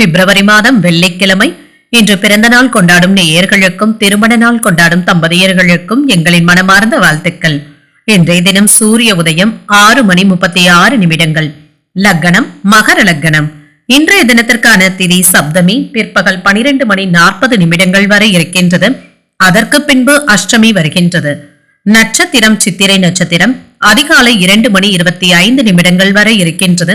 பிப்ரவரி மாதம் வெள்ளிக்கிழமை. இன்று பிறந்த நாள் கொண்டாடும் நேயர்களுக்கும் திருமண நாள் கொண்டாடும் தம்பதியர்களுக்கும் எங்களின் மனமார்ந்த வாழ்த்துக்கள். இன்றைய தினம் சூரிய உதயம் ஆறு மணி முப்பத்தி ஆறு நிமிடங்கள். லக்கணம் மகர லக்கணம் இன்றைய தினத்திற்கான திதி சப்தமி பிற்பகல் பனிரெண்டு மணி நாற்பது நிமிடங்கள் வரை இருக்கின்றது. அதற்கு பின்பு அஷ்டமி வருகின்றது. நட்சத்திரம் சித்திரை நட்சத்திரம் அதிகாலை இரண்டு மணி இருபத்தி ஐந்து நிமிடங்கள் வரை இருக்கின்றது.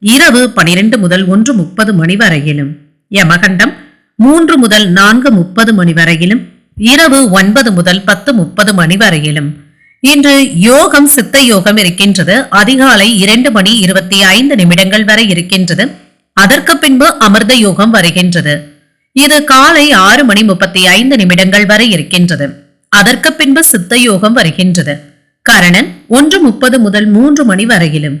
இரவு பனிரெண்டு முதல் ஒன்று முப்பது மணி வரையிலும். யமகண்டம் மூன்று முதல் நான்கு முப்பது மணி வரையிலும். இரவு ஒன்பது முதல் பத்து முப்பது மணி வரையிலும். இன்று யோகம் சித்த யோகம் இருக்கின்றது. அதிகாலை இரண்டு மணி இருபத்தி ஐந்து நிமிடங்கள் வரை இருக்கின்றது. அதற்கு பின்பு அமிர்த யோகம் வருகின்றது. இது காலை ஆறு மணி முப்பத்தி ஐந்து நிமிடங்கள் வரை இருக்கின்றது. அதற்கு பின்பு சித்த யோகம் வருகின்றது. கரணன் ஒன்று முப்பது முதல் மூன்று மணி வரையிலும்.